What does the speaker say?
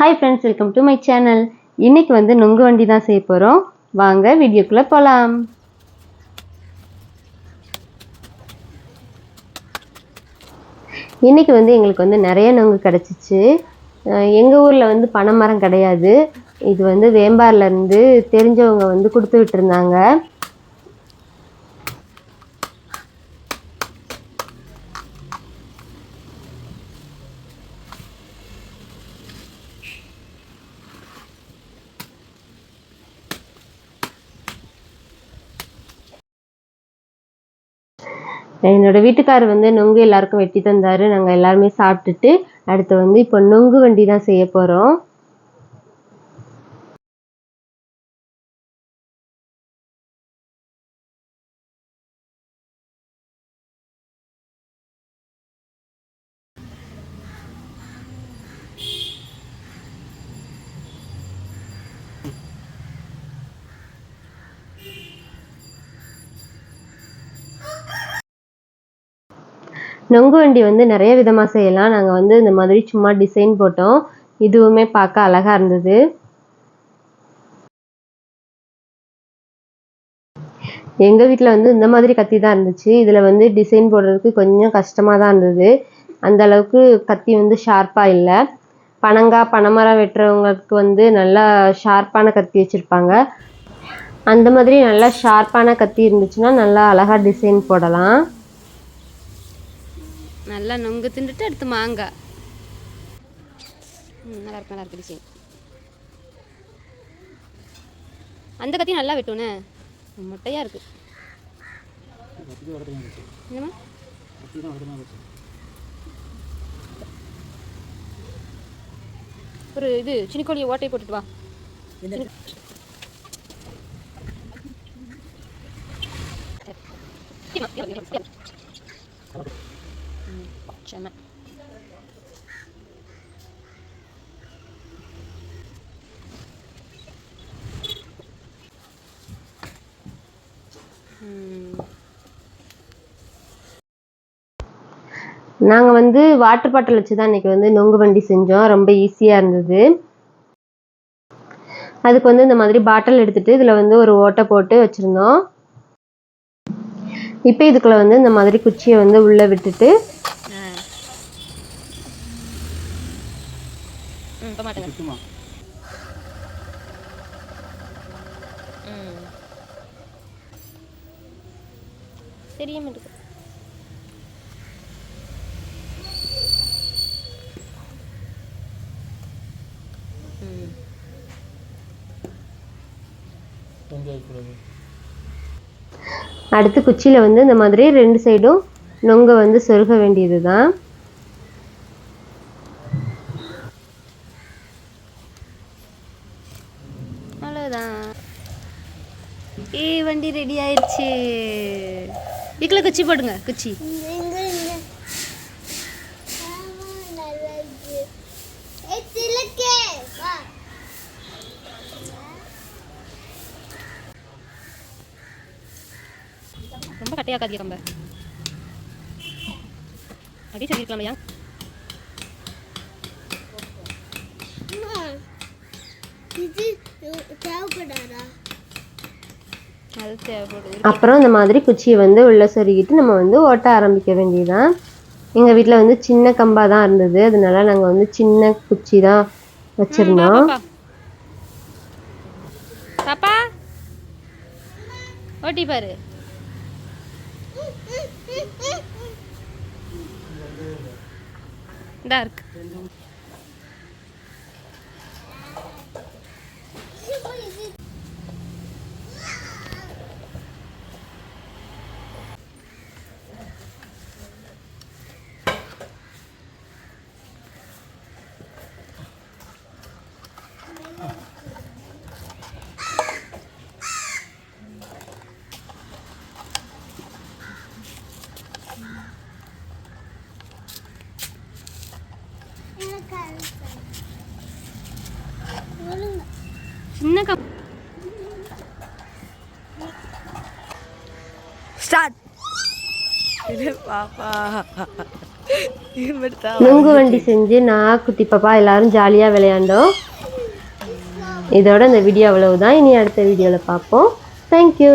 Hi friends welcome to my channel இன்றைக்கி வந்து நுங்கு வண்டி தான் செய்ய போகிறோம் வாங்க வீடியோக்குள்ளே போகலாம் இன்றைக்கி வந்து எங்களுக்கு வந்து நிறைய நுங்கு கிடச்சிச்சு. எங்கள் ஊரில் வந்து பனைமரம் கிடையாது. இது வந்து வேம்பார்லேருந்து தெரிஞ்சவங்க வந்து கொடுத்து விட்டுருந்தாங்க. என்னோட வீட்டுக்காரர் வந்து நொங்கு எல்லாருக்கும் வெட்டி தந்தாரு. நாங்கள் எல்லாருமே சாப்பிட்டுட்டு அடுத்து வந்து இப்போ நொங்கு வண்டி தான் செய்ய போகிறோம் நொங்கு வண்டி வந்து நிறைய விதமாக செய்யலாம். நாங்கள் வந்து இந்த மாதிரி சும்மா டிசைன் போட்டோம். இதுவுமே பார்க்க அழகாக இருந்தது. எங்கள் வீட்டில் வந்து இந்த மாதிரி கத்தி தான் இருந்துச்சு. இதில் வந்து டிசைன் போடுறதுக்கு கொஞ்சம் கஷ்டமாக தான் இருந்தது. அந்த அளவுக்கு கத்தி வந்து ஷார்ப்பாக இல்லை. பனங்காய் பனைமரம் வெட்டுறவங்களுக்கு வந்து நல்லா ஷார்ப்பான கத்தி வச்சுருப்பாங்க. அந்த மாதிரி நல்லா ஷார்ப்பான கத்தி இருந்துச்சுன்னா நல்லா அழகாக டிசைன் போடலாம். நல்லா நொங்கு தின்னுட்டு அடுத்து மாங்காய் ம், நல்லா இருக்கு நல்லா இருக்கு டிசைன் அந்த கத்தியும் நல்லா வெட்டும்னே? மொட்டையாக இருக்கு. என்னம்மா? ஒரு இது சின்னிக்கோழியை ஓட்டை போட்டுட்டு வா. செம hmm. நாங்கள் வந்து வாட்டர் பாட்டில் வச்சு தான் இன்றைக்கி வந்து நொங்கு வண்டி செஞ்சோம். ரொம்ப ஈஸியாக இருந்தது. அதுக்கு வந்து இந்த மாதிரி பாட்டில் எடுத்துட்டு இதில் வந்து ஒரு ஓட்டை போட்டு வச்சுருந்தோம். இப்போ இதுக்குள்ளே வந்து இந்த மாதிரி குச்சியை வந்து உள்ளே விட்டுட்டு ம் இப்போ மாட்டுங்க. ம். தெரிய மாட்டேங்குது ம் அடுத்து குச்சியில் வந்து இந்த மாதிரி ரெண்டு சைடும் நொங்கை வந்து சொருக வேண்டியது தான் அவ்வளோதான் ஏ வண்டி ரெடி ஆயிடுச்சு. இதுக்குள்ள குச்சி போடுங்க குச்சி. ரொம்ப கட்டையாக்காதீங்க கம்ப. அப்படியே சொல்லியிருக்கலாமையா அப்புறம் இந்த மாதிரி குச்சியை வந்து உள்ளே சொருகிட்டு நம்ம வந்து ஓட்ட ஆரம்பிக்க வேண்டியதுதான். எங்கள் வீட்டில் வந்து சின்ன கம்பா தான் இருந்தது. அதனால நாங்கள் வந்து சின்ன குச்சி தான் வச்சுருந்தோம். பாப்பா. ஓட்டி பாரு. இதா இருக்கு. சின்ன கம் ஸ்டார்ட் நுங்கு வண்டி செஞ்சு நான் குட்டி பாப்பா எல்லாரும் ஜாலியாக விளையாண்டோம். இதோட இந்த வீடியோ அவ்வளவுதான். இனி அடுத்த வீடியோவில் பார்ப்போம் தேங்க்யூ